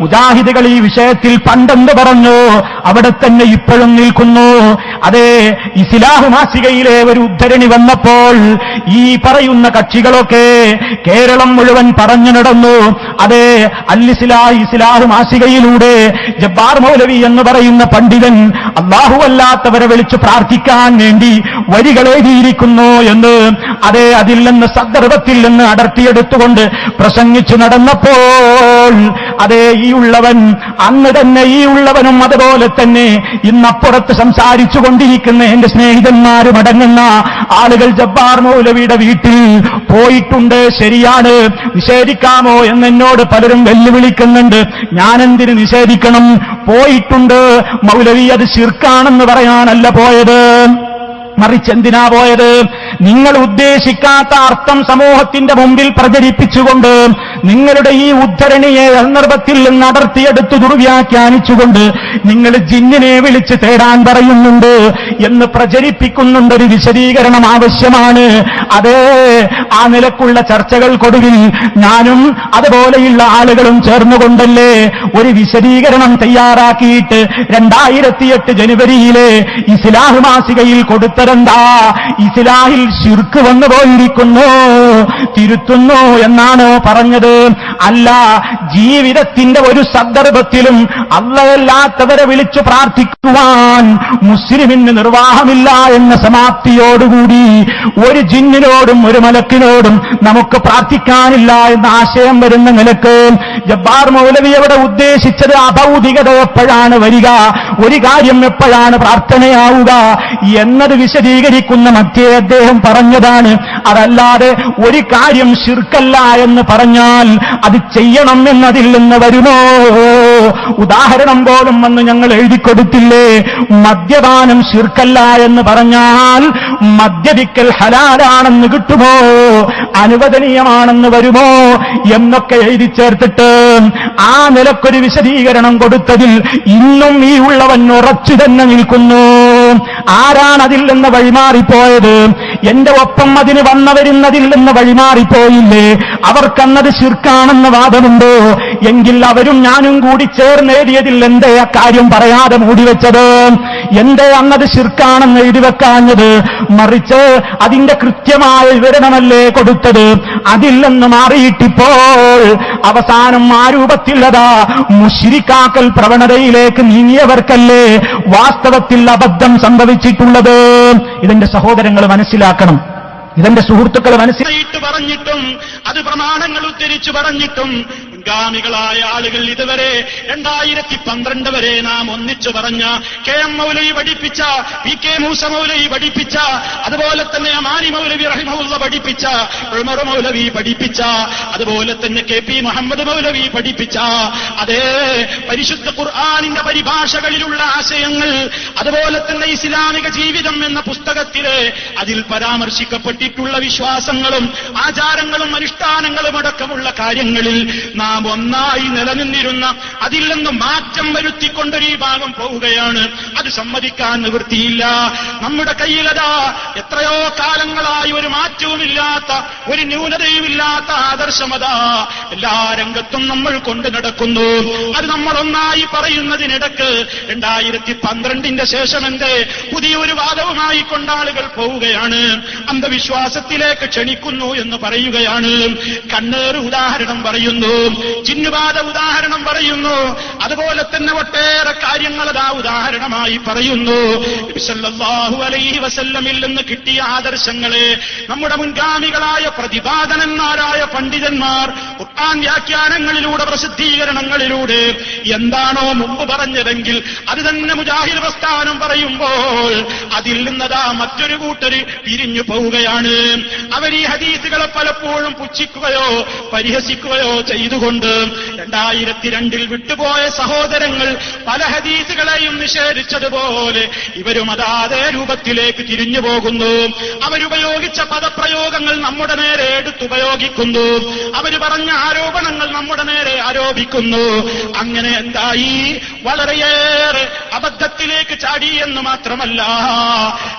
മുജാഹിദുകൾ ഈ വിഷയത്തിൽ പണ്ടെന്ത് പറഞ്ഞു? അവിടെ തന്നെ ഇപ്പോഴും നിൽക്കുന്നു. അതെ ഇസ്ലാഹു മാസികയിലെ ഒരു ഉദ്ധരണി വന്നപ്പോൾ ഈ പറയുന്ന കക്ഷികളൊക്കെ കേരളം മുഴുവൻ പറഞ്ഞു നടന്നു. അതെ അല്ലിസ്ലാ ഇസ്ലാഹു മാസികയിലൂടെ ജബ്ബാർ മൗലവി എന്ന് പറയുന്ന പണ്ഡിതൻ അള്ളാഹുവല്ലാത്തവരെ വിളിച്ചു പ്രാർത്ഥിക്കാൻ വേണ്ടി വരികളെഴുതിയിരിക്കുന്നു എന്ന്. അതെ അതിൽ നിന്ന് സന്ദർഭത്തിൽ നിന്ന് അടർത്തിയെടുത്തുകൊണ്ട് പ്രസംഗിച്ചു നടന്നപ്പോൾ അതെ ഈ ഉള്ളവൻ അന്ന് തന്നെ ഈ ഉള്ളവനും അതുപോലെ തന്നെ. ഇന്നപ്പുറത്ത് സംസാരിച്ചു കൊണ്ടിരിക്കുന്ന എന്റെ സ്നേഹിതന്മാരും അടങ്ങുന്ന ആളുകൾ ജബ്ബാർ മൗലവിയുടെ വീട്ടിൽ പോയിട്ടുണ്ട്. ശരിയാണ്. നിഷേധിക്കാമോ എന്നോട് പലരും വെല്ലുവിളിക്കുന്നുണ്ട്. ഞാനെന്തിന് നിഷേധിക്കണം? പോയിട്ടുണ്ട്. മൗലവി അത് ശിർക്കാണെന്ന് പറയാനല്ല പോയത്. മറിച്ച് എന്തിനാ പോയത്? നിങ്ങൾ ഉദ്ദേശിക്കാത്ത അർത്ഥം സമൂഹത്തിന്റെ മുമ്പിൽ പ്രചരിപ്പിച്ചുകൊണ്ട് നിങ്ങളുടെ ഈ ഉദ്ധരണിയെ സന്ദർഭത്തിൽ നിന്ന് അടർത്തിയെടുത്ത് ദുർവ്യാഖ്യാനിച്ചുകൊണ്ട് നിങ്ങൾ ജിന്നിനെ വിളിച്ച് തേടാൻ പറയുന്നുണ്ട് എന്ന് പ്രചരിപ്പിക്കുന്നുണ്ടൊരു വിശദീകരണം ആവശ്യമാണ്. അതേ ആ നിലക്കുള്ള ചർച്ചകൾക്കൊടുവിൽ ഞാനും അതുപോലെയുള്ള ആളുകളും ചേർന്നുകൊണ്ടല്ലേ ഒരു വിശദീകരണം തയ്യാറാക്കിയിട്ട് രണ്ടായിരത്തിയെട്ട് ജനുവരിയിലെ ഇസ്ലാഹ് മാസികയിൽ കൊടുത്തതെന്താ ഇസ്ലാഹിൽ ശിർക്ക് വന്നു പോയിരിക്കുന്നു. തിരുത്തുന്നു എന്നാണ് പറഞ്ഞത്. അല്ല ജീവിതത്തിന്റെ ഒരു സന്ദർഭത്തിലും അല്ലയല്ലാത്തവരെ വിളിച്ചു പ്രാർത്ഥിക്കുവാൻ മുസ്ലിമിന് നിർവാഹമില്ല എന്ന സമാപ്തിയോടുകൂടി ഒരു ജിന്നിനോടും ഒരു മലക്കിനോടും നമുക്ക് പ്രാർത്ഥിക്കാനില്ല എന്ന ആശയം വരുന്ന നിലയ്ക്ക് ജബ്ബാർ മൗലവി അവിടെ ഉദ്ദേശിച്ചത് അഭൗതികത എപ്പോഴാണ് വരിക? ഒരു കാര്യം എപ്പോഴാണ് പ്രാർത്ഥനയാവുക? എന്നത് വിശദീകരിക്കുന്ന മധ്യേ അദ്ദേഹം പറഞ്ഞതാണ് അതല്ലാതെ ഒരു കാര്യം ശിർക്കല്ല എന്ന് പറഞ്ഞാൽ അത് ചെയ്യണം എന്നതിൽ നിന്ന് വരുമോ? ഉദാഹരണം പോലും വന്ന് ഞങ്ങൾ എഴുതിക്കൊടുത്തില്ലേ? മദ്യപാനം ശിർക്കല്ല എന്ന് പറഞ്ഞാൽ മദ്യപിക്കൽ ഹലാലാണെന്ന് കിട്ടുമോ? അനുവദനീയമാണെന്ന് വരുമോ? എന്നൊക്കെ എഴുതി ചേർത്തിട്ട് ആ നിലക്കൊരു വിശദീകരണം കൊടുത്തതിൽ ഇന്നും ഈ ഉള്ളവൻ ഉറച്ചു തന്നെ നിൽക്കുന്നു. ആരാണ് അതിൽ നിന്ന് വഴിമാറിപ്പോയത്? എന്റെ ഒപ്പം അതിന് വന്നവരുന്നതിൽ നിന്ന് വഴിമാറിപ്പോയില്ലേ? അവർക്കന്നത് ശിർക്കാണെന്ന് വാദമുണ്ടോ? എങ്കിൽ അവരും ഞാനും കൂടി ചേർന്നേടിയതിൽ എന്തേ അക്കാര്യം കാര്യം പറയാതെ മൂടിവെച്ചത് എന്തേ അന്നത് ശിർക്കാണെന്ന് എഴുതിവെക്കാഞ്ഞത് മറിച്ച് അതിന്റെ കൃത്യമായ വിവരണമല്ലേ കൊടുത്തത്? അതിൽ നിന്ന് മാറിയിട്ടിപ്പോൾ അവസാനം ആ രൂപത്തിലതാ മുഷിരിക്കാക്കൽ പ്രവണതയിലേക്ക് നീങ്ങിയവർക്കല്ലേ വാസ്തവത്തിൽ അബദ്ധം സംഭവിച്ചിട്ടുള്ളത്? ഇതെന്റെ സഹോദരങ്ങൾ മനസ്സിലാക്കണം. ഇതെന്റെ സുഹൃത്തുക്കൾ മനസ്സിലായിട്ട് പറഞ്ഞിട്ടും അത് പ്രമാണങ്ങൾ ഉദ്ധരിച്ചു പറഞ്ഞിട്ടും മുൻഗാമികളായ ആളുകൾ ഇതുവരെ രണ്ടായിരത്തി പന്ത്രണ്ട് വരെ നാം ഒന്നിച്ചു പറഞ്ഞ കെ എം മൗലവി പഠിപ്പിച്ച പി കെ മൂസ മൗലവി പഠിപ്പിച്ച അതുപോലെ തന്നെ അമാനി മൗലവി റഹിമൗല്ല പഠിപ്പിച്ച ഉമർ മൗലവി പഠിപ്പിച്ച അതുപോലെ തന്നെ കെ പി മുഹമ്മദ് മൗലവി പഠിപ്പിച്ച അതേ പരിശുദ്ധ ഖുർആാനിന്റെ പരിഭാഷകളിലുള്ള ആശയങ്ങൾ അതുപോലെ തന്നെ ഇസ്ലാമിക ജീവിതം എന്ന പുസ്തകത്തിലെ അതിൽ പരാമർശിക്കപ്പെട്ടിട്ടുള്ള വിശ്വാസങ്ങളും ആചാരങ്ങളും അനുഷ്ഠാനങ്ങളും അടക്കമുള്ള കാര്യങ്ങളിൽ നാം ഒന്നായി നിലനിന്നിരുന്ന അതിൽ നിന്ന് മാറ്റം വരുത്തിക്കൊണ്ടൊരു ഈ ഭാഗം പോവുകയാണ്. അത് സമ്മതിക്കാൻ നിവൃത്തിയില്ല. നമ്മുടെ കയ്യിലതാ എത്രയോ കാലങ്ങളായി ഒരു മാറ്റവുമില്ലാത്ത ഒരു ന്യൂനതയുമില്ലാത്ത ആദർശമതാ. എല്ലാ രംഗത്തും നമ്മൾ കൊണ്ടു നടക്കുന്നു. അത് നമ്മൾ ഒന്നായി പറയുന്നതിനിടക്ക് രണ്ടായിരത്തി പന്ത്രണ്ടിന്റെ ശേഷം എന്തേ പുതിയൊരു വാദവുമായി കൊണ്ടാളുകൾ പോവുകയാണ്. അന്ധവിശ്വാസത്തിലേക്ക് ക്ഷണിക്കുന്നു എന്ന് പറയുകയാണ്. കണ്ണേറ് ഉദാഹരണം പറയുന്നു. ചിന്നുപാത ഉദാഹരണം പറയുന്നു. അതുപോലെ തന്നെ ഒട്ടേറെ കാര്യങ്ങൾ അതാ ഉദാഹരണമായി പറയുന്നു. അലൈഹി വസല്ലമിൽ നിന്ന് കിട്ടിയ ആദർശങ്ങളെ നമ്മുടെ മുൻഗാമികളായ പ്രതിപാദനന്മാരായ പണ്ഡിതന്മാർ ഖുർആൻ വ്യാഖ്യാനങ്ങളിലൂടെ പ്രസിദ്ധീകരണങ്ങളിലൂടെ എന്താണോ മുമ്പ് പറഞ്ഞതെങ്കിൽ അത് തന്നെ മുജാഹിദ് പ്രസ്ഥാനം പറയുമ്പോൾ അതിൽ നിന്നതാ മറ്റൊരു കൂട്ടര് പിരിഞ്ഞു പോവുകയാണ്. അവർ ഈ ഹദീസുകളെ പലപ്പോഴും പുച്ഛിക്കുകയോ പരിഹസിക്കുകയോ ചെയ്തുകൊണ്ട് രണ്ടായിരത്തി രണ്ടിൽ വിട്ടുപോയ സഹോദരങ്ങൾ പല ഹദീസുകളെയും നിഷേധിച്ചതുപോലെ ഇവരും അതാതേ രൂപത്തിലേക്ക് തിരിഞ്ഞു പോകുന്നു. അവരുപയോഗിച്ച പദപ്രയോഗങ്ങൾ നമ്മുടെ നേരെ എടുത്തുപയോഗിക്കുന്നു. അവർ പറഞ്ഞ ആരോപണങ്ങൾ നമ്മുടെ നേരെ ആരോപിക്കുന്നു. അങ്ങനെ എന്തായി? വളരെയേറെ അബദ്ധത്തിലേക്ക് ചാടി എന്ന് മാത്രമല്ല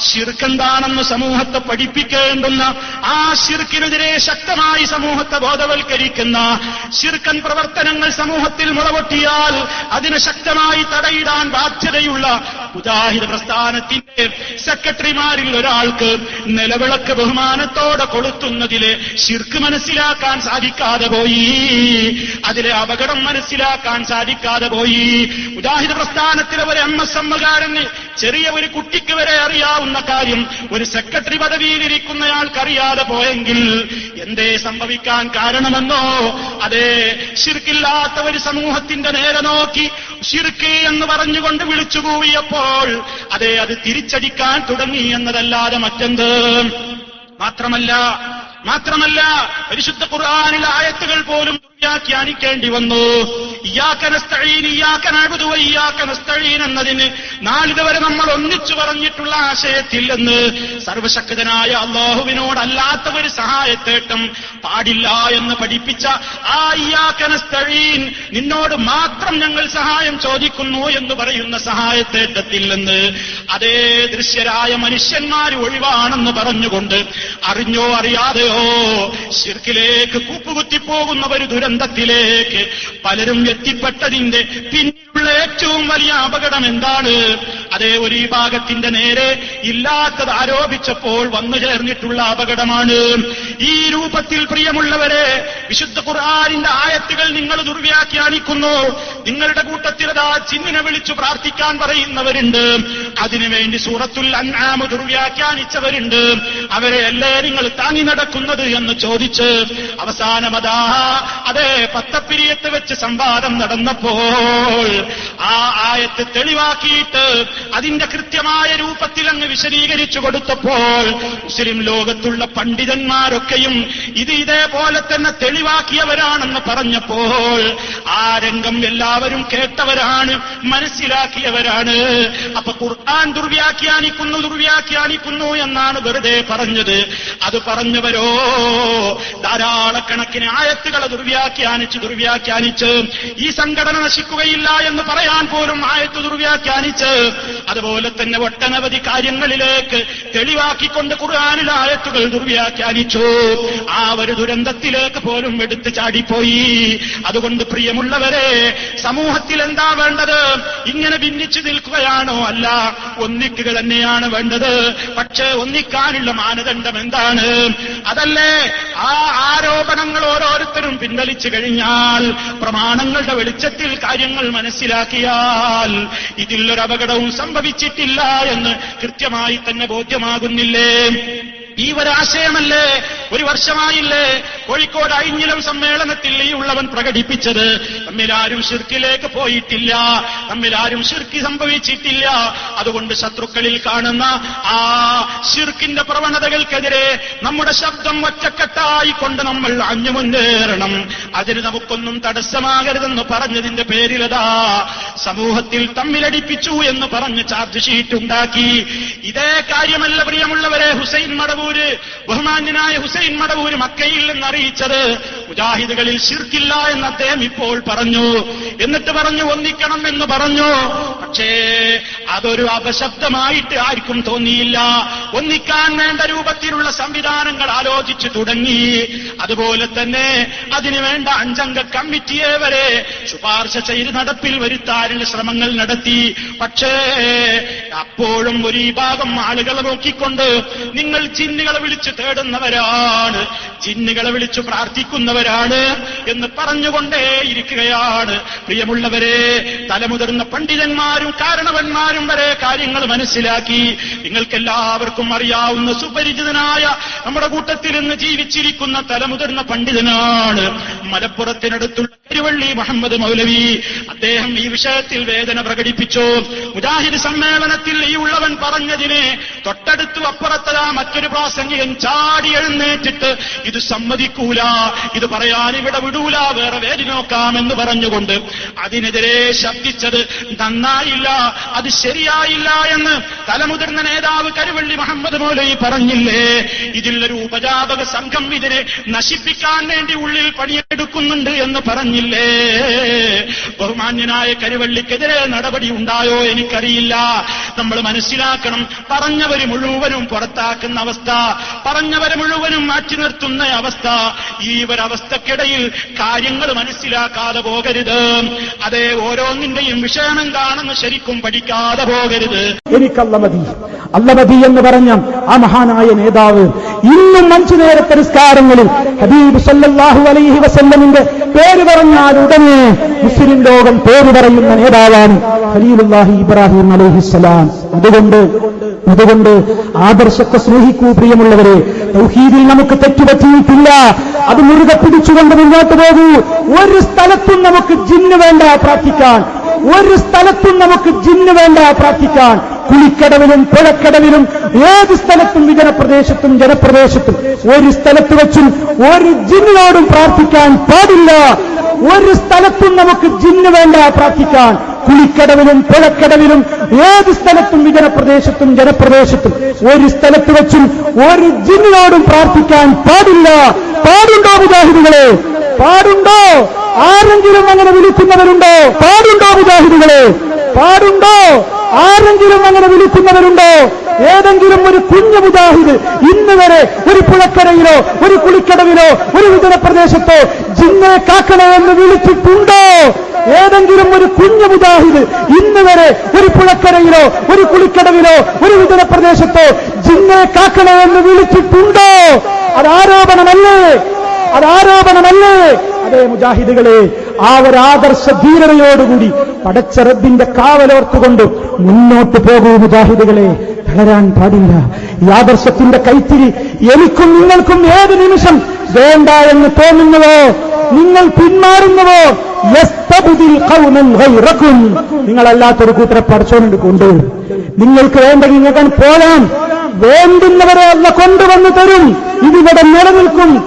ശിർക്കെന്താണെന്ന് സമൂഹത്തെ പഠിപ്പിക്കേണ്ടുന്ന ആ ശിർക്കിനെതിരെ ശക്തമായി സമൂഹത്തെ ബോധവൽക്കരിക്കുന്ന ശിർക്ക് ശിർക്കൻ പ്രവർത്തനങ്ങൾ സമൂഹത്തിൽ മുളപൊട്ടിയാൽ അതിനെ ശക്തമായി തടയിടാൻ ബാധ്യതയുള്ള മുജാഹിദ് പ്രസ്ഥാനത്തിന്റെ സെക്രട്ടറിമാരിൽ ഒരാൾക്ക് നിലവിളക്ക് ബഹുമാനത്തോടെ കൊളുത്തുന്നതിലെ ശിർക്ക് മനസ്സിലാക്കാൻ സാധിക്കാതെ പോയി. അതിലെ അപകടം മനസ്സിലാക്കാൻ സാധിക്കാതെ പോയി. മുജാഹിദ് പ്രസ്ഥാനത്തിലെ ഒരു എം എസ് എമ്മുകാരന് ചെറിയ ഒരു കുട്ടിക്ക് വരെ അറിയാവുന്ന കാര്യം ഒരു സെക്രട്ടറി പദവിയിലിരിക്കുന്നയാൾക്കറിയാതെ പോയെങ്കിൽ എന്തേ സംഭവിക്കാൻ കാരണമെന്നോ? അതേ ശിർക്കില്ലാത്ത ഒരു സമൂഹത്തിന്റെ നേരെ നോക്കി ശിർക്ക് എന്ന് പറഞ്ഞുകൊണ്ട് വിളിച്ചു കൂവിയപ്പോൾ അതെ അത് തിരിച്ചടിക്കാൻ തുടങ്ങി എന്നതല്ലാതെ മറ്റെന്ത്? മാത്രമല്ല മാത്രമല്ല പരിശുദ്ധ ഖുർആാനിൽ ആയത്തുകൾ പോലും വ്യാഖ്യാനിക്കേണ്ടി വന്നു. എന്നതിന് നാളിതുവരെ നമ്മൾ ഒന്നിച്ചു പറഞ്ഞിട്ടുള്ള ആശയത്തിൽ സർവശക്തനായ അള്ളാഹുവിനോടല്ലാത്ത ഒരു സഹായത്തേട്ടും പാടില്ല എന്ന് പഠിപ്പിച്ച ആ ഇയാക്കനസ്തഴീൻ നിന്നോട് മാത്രം ഞങ്ങൾ സഹായം ചോദിക്കുന്നു എന്ന് പറയുന്ന സഹായത്തേട്ടത്തിൽ നിന്ന് അതേ ദൃശ്യരായ മനുഷ്യന്മാർ ഒഴിവാണെന്ന് പറഞ്ഞുകൊണ്ട് അറിഞ്ഞോ അറിയാതെയോ ശിർക്കിലേക്ക് കൂപ്പുകുത്തിപ്പോകുന്ന ഒരു ദുരന്തത്തിലേക്ക് പലരും എത്തിപ്പെട്ടതിന്റെ പിന്നിലുള്ള ഏറ്റവും വലിയ അപകടം എന്താണ്? അതേ ഒരു വിഭാഗത്തിന്റെ നേരെ ഇല്ലാത്തത് ആരോപിച്ചപ്പോൾ വന്നു ചേർന്നിട്ടുള്ള അപകടമാണ്. ഈ രൂപത്തിൽ പ്രിയമുള്ളവരെ വിശുദ്ധ ഖുർആാനിന്റെ ആയത്തുകൾ നിങ്ങൾ ദുർവ്യാഖ്യാനിക്കുന്നു നിങ്ങളുടെ കൂട്ടത്തിലതാ ചിന്നിനെ വിളിച്ചു പ്രാർത്ഥിക്കാൻ പറയുന്നവരുണ്ട്. അതിനുവേണ്ടി സൂറത്തുൽ അന്നാമ ദുർവ്യാഖ്യാനിച്ചവരുണ്ട്. അവരെ അല്ലേ നിങ്ങൾ താങ്ങി നടക്കുന്നത് എന്ന് ചോദിച്ച് അവസാനമതാ അതേ പത്തപ്പിരിയത്ത് വെച്ച് സംവാദം നടന്നപ്പോൾ ആ ആയത്ത് തെളിവാക്കിയിട്ട് അതിന്റെ കൃത്യമായ രൂപത്തിൽ അങ്ങ് വിശദീകരിച്ചു കൊടുത്തപ്പോൾ മുസ്ലിം ലോകത്തുള്ള പണ്ഡിതന്മാരൊക്കെയും ഇത് ഇതേപോലെ തന്നെ തെളിവാക്കിയവരാണെന്ന് പറഞ്ഞപ്പോൾ ആ രംഗം എല്ലാവരും കേട്ടവരാണ് മനസ്സിലാക്കിയവരാണ്. അപ്പൊ ഖുർആൻ ദുർവ്യാഖ്യാനിക്കുന്നു ദുർവ്യാഖ്യാനിക്കുന്നു എന്നാണ് വെറുതെ പറഞ്ഞത്. അത് പറഞ്ഞവരോ ധാരാളക്കണക്കിന് ആയത്തുകളെ ദുർവ്യാഖ്യാനിച്ച് ദുർവ്യാഖ്യാനിച്ച് ഈ സംഘടന നശിക്കുകയില്ല എന്ന് പറയാൻ പോലും ആയത്ത് ദുർവ്യാഖ്യാനിച്ച് അതുപോലെ തന്നെ ഒട്ടനവധി കാര്യങ്ങളിലേക്ക് തെളിവാക്കിക്കൊണ്ട് ഖുർആാനിലെ ആയത്തുകൾ ദുർവ്യാഖ്യാനിച്ചു. ആ ഒരു ദുരന്തത്തിലേക്ക് പോലും എടുത്തു ചാടിപ്പോയി. അതുകൊണ്ട് പ്രിയമുള്ളവരെ സമൂഹത്തിൽ എന്താ വേണ്ടത്? ഇങ്ങനെ ഭിന്നിച്ചു നിൽക്കുകയാണോ? അല്ല ഒന്നിക്കുക തന്നെയാണ് വേണ്ടത്. പക്ഷേ ഒന്നിക്കാനുള്ള മാനദണ്ഡം എന്താണ്? അതല്ലേ? ആ ആരോപണങ്ങൾ ഓരോരുത്തരും പിൻവലിച്ചു കഴിഞ്ഞാൽ പ്രമാണങ്ങളുടെ വെളിച്ചത്തിൽ കാര്യങ്ങൾ മനസ്സിലാക്കിയാൽ ഇതിലൊരു അപകടവും സംഭവിച്ചിട്ടില്ല എന്ന് കൃത്യമായി തന്നെ ബോധ്യമാകുന്നില്ലേ? ഈ ഒരാശയമല്ലേ ഒരു വർഷമായില്ലേ? കോഴിക്കോട് ഐഞ്ഞിലം സമ്മേളനത്തിൽ ഈ ഉള്ളവൻ പ്രകടിപ്പിച്ചത്. തമ്മിലാരും ഷിർക്കിലേക്ക് പോയിട്ടില്ല. തമ്മിലാരും ഷിർക്കി സംഭവിച്ചിട്ടില്ല. അതുകൊണ്ട് ശത്രുക്കളിൽ കാണുന്ന ആ ഷിർക്കിന്റെ പ്രവണതകൾക്കെതിരെ നമ്മുടെ ശബ്ദം ഒറ്റക്കെട്ടായി കൊണ്ട് നമ്മൾ അഞ്ഞു മുന്നേറണം. അതിന് നമുക്കൊന്നും തടസ്സമാകരുതെന്ന് പറഞ്ഞതിന്റെ പേരിലതാ സമൂഹത്തിൽ തമ്മിലടിപ്പിച്ചു എന്ന് പറഞ്ഞ് ചാർജ് ഷീറ്റ് ഉണ്ടാക്കി. ഇതേ കാര്യമല്ല പ്രിയമുള്ളവരെ ഹുസൈൻ മടവൂര് ബഹുമാന്യനായ ഹുസൈൻ മടവൂര് മക്കയിൽ നിന്ന് അറിയിച്ചത് മുജാഹിദുകളിൽ ശിർക്കില്ല എന്ന് അദ്ദേഹം ഇപ്പോൾ പറഞ്ഞു. എന്നിട്ട് പറഞ്ഞു ഒന്നിക്കണം എന്ന് പറഞ്ഞു. പക്ഷേ അതൊരു അപശബ്ദമായിട്ട് ആർക്കും തോന്നിയില്ല. ഒന്നിക്കാൻ വേണ്ട രൂപത്തിലുള്ള സംവിധാനങ്ങൾ ആലോചിച്ചു തുടങ്ങി. അതുപോലെ തന്നെ അതിനുവേണ്ട അഞ്ചംഗ കമ്മിറ്റിയെ വരെ ശുപാർശ ചെയ്ത് നടപ്പിൽ വരുത്താനുള്ള ശ്രമങ്ങൾ നടത്തി. പക്ഷേ അപ്പോഴും ഒരു വിഭാഗം ആളുകളെ നോക്കിക്കൊണ്ട് നിങ്ങൾ ചിന്നുകളെ വിളിച്ചു തേടുന്നവരാണ്. ജിന്നുകളെ വിളിച്ചു പ്രാർത്ഥിക്കുന്നവരാണ് എന്ന് പറഞ്ഞുകൊണ്ടേയിരിക്കുകയാണ് പ്രിയമുള്ളവരെ തലമുതിർന്ന പണ്ഡിതന്മാരും കാരണവന്മാരും വരെ കാര്യങ്ങൾ മനസ്സിലാക്കി. നിങ്ങൾക്കെല്ലാവർക്കും അറിയാവുന്ന സുപരിചിതനായ നമ്മുടെ കൂട്ടത്തിൽ ഇന്ന് ജീവിച്ചിരിക്കുന്ന തലമുതിർന്ന പണ്ഡിതനാണ്. മലപ്പുറത്തിനടുത്തുള്ള തിരുവള്ളി മുഹമ്മദ് മൗലവി. അദ്ദേഹം ഈ വിഷയത്തിൽ വേദന പ്രകടിപ്പിച്ചു. മുജാഹിദ് സമ്മേളനത്തിൽ ഈ ഉള്ളവൻ പറഞ്ഞതിനെ തൊട്ടടുത്തു അപ്പുറത്തതാ മറ്റൊരു പ്രാസംഗികൻ ചാടി എഴുന്നേറ്റിട്ട് ഇത് സമ്മതിക്കൂല ഇത് പറയാൻ ഇവിടെ വിടൂല വേറെ വേദി നോക്കാമെന്ന് പറഞ്ഞുകൊണ്ട് അതിനെതിരെ ശബ്ദിച്ചത് നന്നായില്ല അത് ശരിയായില്ല എന്ന് തലമുതിർന്ന നേതാവ് കരുവള്ളി മുഹമ്മദ് മൗലവി പറഞ്ഞില്ലേ? ഇതിലൊരു ഉപജാപക സംഘം ഇതിനെ നശിപ്പിക്കാൻ വേണ്ടി ഉള്ളിൽ പണിയെടുക്കുന്നുണ്ട് എന്ന് പറഞ്ഞില്ലേ? ബഹുമാന്യനായ കരുവള്ളിക്കെതിരെ നടപടി ഉണ്ടായോ എനിക്കറിയില്ല. നമ്മൾ മനസ്സിലാക്കണം പറഞ്ഞവര് മുഴുവനും പുറത്താക്കുന്ന അവസ്ഥ. പറഞ്ഞവരെ മുഴുവനും മാറ്റി നിർത്തുന്ന അവസ്ഥ ഈ ഒരവസ്ഥക്കിടയിൽ കാര്യങ്ങൾ മനസ്സിലാക്കാതെ പോകരുത്. അതേ ഓരോന്നിന്റെയും വിഷയം എന്താണെന്ന് ശരിക്കും പഠിക്കാതെ പോകരുത്. എനിക്കല്ലമതി അല്ലമതി അല്ല മതി എന്ന് പറഞ്ഞ ആ മഹാനായ നേതാവ് ഇന്നും അഞ്ചു നേരത്തെ നിസ്കാരങ്ങളിൽ ഹബീബ് സല്ലാഹു അലൈഹി വസല്ലമിന്റെ പേര് പറഞ്ഞാൽ ഉടനെ മുസ്ലിം ലോകം പേര് പറയുന്ന നേതാവാണ് ഖലീലുല്ലാഹി ഇബ്രാഹിം അലൈഹിസ്സലാം. അതുകൊണ്ട് അതുകൊണ്ട് ആദർശത്തെ സ്നേഹിക്കൂ പ്രിയമുള്ളവരെ. തൗഹീദിൽ നമുക്ക് തെറ്റുപറ്റിയിട്ടില്ല. അത് മുറുകെ പിടിച്ചുകൊണ്ട് മുന്നോട്ട് പോകൂ. ഒരു സ്ഥലത്തും നമുക്ക് ജിന്ന് വേണ്ട പ്രാർത്ഥിക്കാൻ. ഒരു സ്ഥലത്തും നമുക്ക് ജിന്ന് വേണ്ട പ്രാർത്ഥിക്കാൻ. കുളിക്കടവിലും പുഴക്കടവിലും ഏത് സ്ഥലത്തും വിജനപ്രദേശത്തും ജനപ്രദേശത്തും ഒരു സ്ഥലത്ത് വെച്ചും ഒരു ജിന്നിനോടും പ്രാർത്ഥിക്കാൻ പാടില്ല. ഒരു സ്ഥലത്തും നമുക്ക് ജിന്ന് വേണ്ട പ്രാർത്ഥിക്കാൻ. കുളിക്കടവിലും പുഴക്കടവിലും ഏത് സ്ഥലത്തും വിജനപ്രദേശത്തും ജനപ്രദേശത്തും ഒരു സ്ഥലത്ത് വെച്ചും ഒരു ജിന്നിനോടും പ്രാർത്ഥിക്കാൻ പാടില്ല. പാടുണ്ടോ മുജാഹിദുകളെ? പാടുണ്ടോ? ആരെങ്കിലും അങ്ങനെ വിളിക്കുന്നവരുണ്ടോ? പാടുണ്ടോ മുജാഹിദുകളെ? പാടുണ്ടോ? ആരെങ്കിലും അങ്ങനെ വിളിക്കുന്നവരുണ്ടോ? ഏതെങ്കിലും ഒരു കുഞ്ഞു മുജാഹിദ് ഇന്ന് വരെ ഒരു പുഴക്കരയിലോ ഒരു കുളിക്കടവിലോ ഒരു വിതര പ്രദേശത്തോ ജിന്നെ കാക്കണോ എന്ന് വിളിച്ചിട്ടുണ്ടോ? ഏതെങ്കിലും ഒരു കുഞ്ഞു മുജാഹിദ് ഇന്ന് വരെ ഒരു പുഴക്കരയിലോ ഒരു കുളിക്കടവിലോ ഒരു വിതര പ്രദേശത്തോ ജിന്നെ കാക്കണേ എന്ന് വിളിച്ചിട്ടുണ്ടോ? അത് ആരോപണമല്ലേ? അത് മുജാഹിദുകളെ ആ ഒരു ആദർശ ധീരതയോടുകൂടി പടച്ചറബിന്റെ കാവലോർത്തുകൊണ്ട് മുന്നോട്ട് പോകൂ മുജാഹിദുകളെ. തളരാൻ പാടില്ല. ഈ ആദർശത്തിന്റെ കൈത്തിരി എനിക്കും നിങ്ങൾക്കും ഏത് നിമിഷം വേണ്ട എന്ന് തോന്നുന്നുവോ? നിങ്ങൾ പിന്മാറുന്നുവോ? നിങ്ങളല്ലാത്തൊരു കൂട്ടരെ പഠിച്ചോണ്ട് കൊണ്ടുവരും നിങ്ങൾക്ക് വേണ്ട നിങ്ങൾക്ക് പോരാം വേണ്ടുന്നവരെ അല്ല കൊണ്ടുവന്ന് തരും. ഇതിവിടെ നിലനിൽക്കും.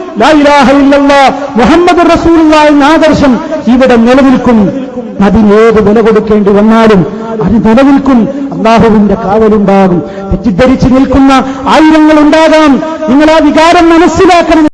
മുഹമ്മദ് റസൂലുള്ള ആദർശം ഇവിടെ നിലനിൽക്കും. അതിനേത് വില കൊടുക്കേണ്ടി വന്നാലും അത് നിലനിൽക്കും. അള്ളാഹുവിന്റെ കാവലുണ്ടാകും. തെറ്റിദ്ധരിച്ച് നിൽക്കുന്ന ആയിരങ്ങൾ ഉണ്ടാകാം. നിങ്ങൾ ആ വികാരം മനസ്സിലാക്കണം